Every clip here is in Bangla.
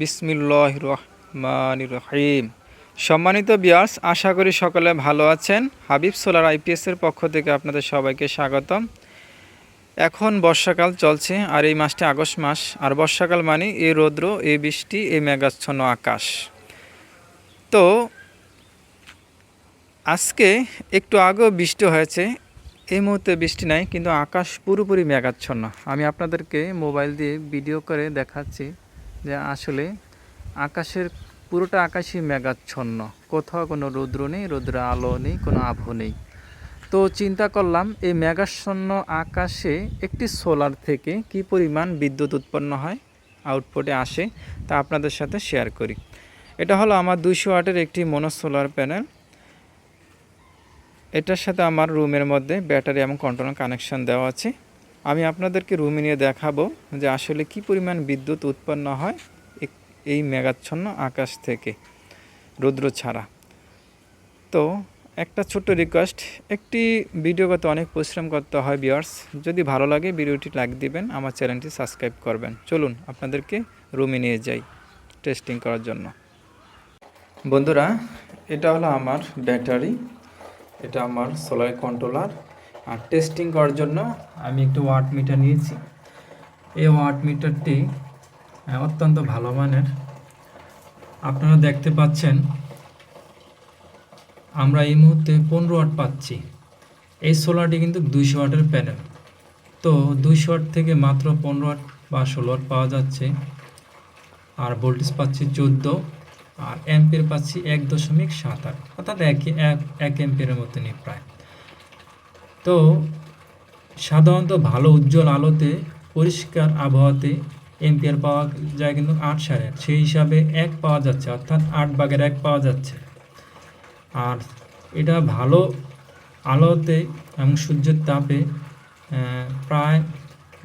বিসমিল্লাহ রহমান রহিম সম্মানিত বিয়ার্স, আশা করি সকলে ভালো আছেন। হাবিব সোলার আইপিএসের পক্ষ থেকে আপনাদের সবাইকে স্বাগতম। এখন বর্ষাকাল চলছে, আর এই মাসটি আগস্ট মাস, আর বর্ষাকাল মানে এই রৌদ্র, এই বৃষ্টি, এই মেঘাচ্ছন্ন আকাশ। তো আজকে একটু আগেও বৃষ্টি হয়েছে, এই মুহূর্তে বৃষ্টি নাই, কিন্তু আকাশ পুরোপুরি মেঘাচ্ছন্ন। আমি আপনাদেরকে মোবাইল দিয়ে ভিডিও করে দেখাচ্ছি। যে আসলে আকাশের পুরোটা আকাশই মেঘাচ্ছন্ন। কোথাও কোনো রৌদ্র নেই, রৌদ্র আলো নেই, কোনো আভ নেই। তো চিন্তা করলাম, এই মেঘাচ্ছন্ন আকাশে একটি সোলার থেকে কি পরিমাণ বিদ্যুৎ উৎপন্ন হয় আউটপুটে আসে, তা আপনাদের সাথে শেয়ার করি। এটা হলো আমার দুইশো ওয়াটের একটি মনো সোলার প্যানেল এটার সাথে আমার রুমের মধ্যে ব্যাটারি এবং কন্ট্রোল কানেকশন দেওয়া আছে। আমি আপনাদেরকে রুমে নিয়ে দেখাবো যে আসলে কি পরিমাণ বিদ্যুৎ উৎপন্ন হয় এই মেঘাচ্ছন্ন আকাশ থেকে রৌদ্র ছাড়া। তো একটা ছোট্ট রিকোয়েস্ট একটি ভিডিও করতে অনেক পরিশ্রম করতে হয় বিয়ার্স যদি ভালো লাগে ভিডিওটি লাইক দিবেন, আমার চ্যানেলটি সাবস্ক্রাইব করবেন। চলুন আপনাদেরকে রুমে নিয়ে যাই টেস্টিং করার জন্য। বন্ধুরা, এটা হলো আমার ব্যাটারি, এটা আমার সোলার কন্ট্রোলার আর টেস্টিং করার জন্য আমি একটু ওয়াট মিটার নিয়েছি। এই ওয়াট মিটারটি অত্যন্ত ভালো মানের। আপনারা দেখতে পাচ্ছেন, আমরা এই মুহূর্তে পনেরো ওয়াট পাচ্ছি। এই সোলারটি কিন্তু দুইশো ওয়াটের প্যানেল তো দুইশো ওয়াট থেকে মাত্র পনেরো ওয়াট বা ষোলো ওয়াট পাওয়া যাচ্ছে। আর ভোল্টেজ পাচ্ছি চোদ্দ, আর অ্যাম্পের পাচ্ছি এক দশমিক সাত আট। অর্থাৎ এক এক এক অ্যাম্পের মতনই প্রায়। তো সাধারণত ভালো উজ্জ্বল আলোতে, পরিষ্কার আবহাওয়াতে এম্পিয়ার পাওয়া যায় কিন্তু আট সাড়ে সেই হিসাবে এক পাওয়া যাচ্ছে, অর্থাৎ আট ভাগের এক পাওয়া যাচ্ছে। আর এটা ভালো আলোতে এবং সূর্যের তাপে প্রায়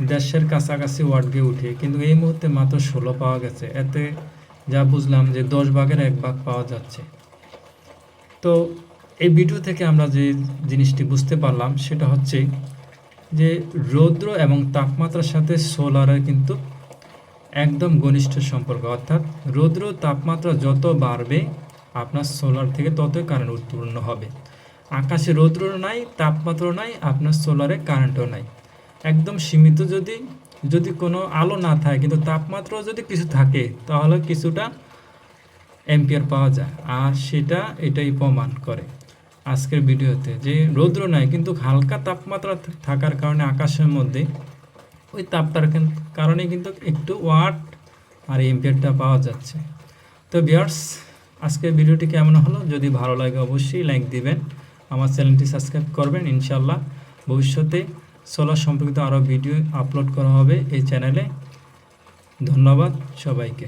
দেড়শের কাছাকাছি গিয়ে উঠে। কিন্তু এই মুহূর্তে মাত্র ষোলো পাওয়া গেছে। এতে যা বুঝলাম যে দশ ভাগের এক ভাগ পাওয়া যাচ্ছে। তো এই ভিডিও থেকে আমরা যে জিনিসটি বুঝতে পারলাম, সেটা হচ্ছে যে রৌদ্র এবং তাপমাত্রার সাথে সোলারের কিন্তু একদম ঘনিষ্ঠ সম্পর্ক। অর্থাৎ রৌদ্র তাপমাত্রা যত বাড়বে, আপনার সোলার থেকে ততই কারেন্ট উৎপন্ন হবে। আকাশে রৌদ্র নাই তাপমাত্রা নাই, আপনার সোলারে কারেন্টও নাই। একদম সীমিত যদি যদি কোনো আলো না থাকে, কিন্তু তাপমাত্রাও যদি কিছু থাকে, তাহলে কিছুটা এম্পিয়ার পাওয়া যায়। আর সেটা, এটাই প্রমাণ করে। আজকের ভিডিওতে যে রৌদ্র নাই, কিন্তু হালকা তাপমাত্রা থাকার কারণে আকাশের মধ্যে ওই তাপটার কারণে কিন্তু একটু ওয়াট আর এম্পিয়ারটা পাওয়া যাচ্ছে। তো বিয়ার্স আজকের ভিডিওটি কেমন হলো? যদি ভালো লাগে অবশ্যই লাইক দিবেন। আমার চ্যানেলটি সাবস্ক্রাইব করবেন ইনশাল্লাহ ভবিষ্যতে সোলার সম্পর্কিত আরও ভিডিও আপলোড করা হবে এই চ্যানেলে ধন্যবাদ সবাইকে।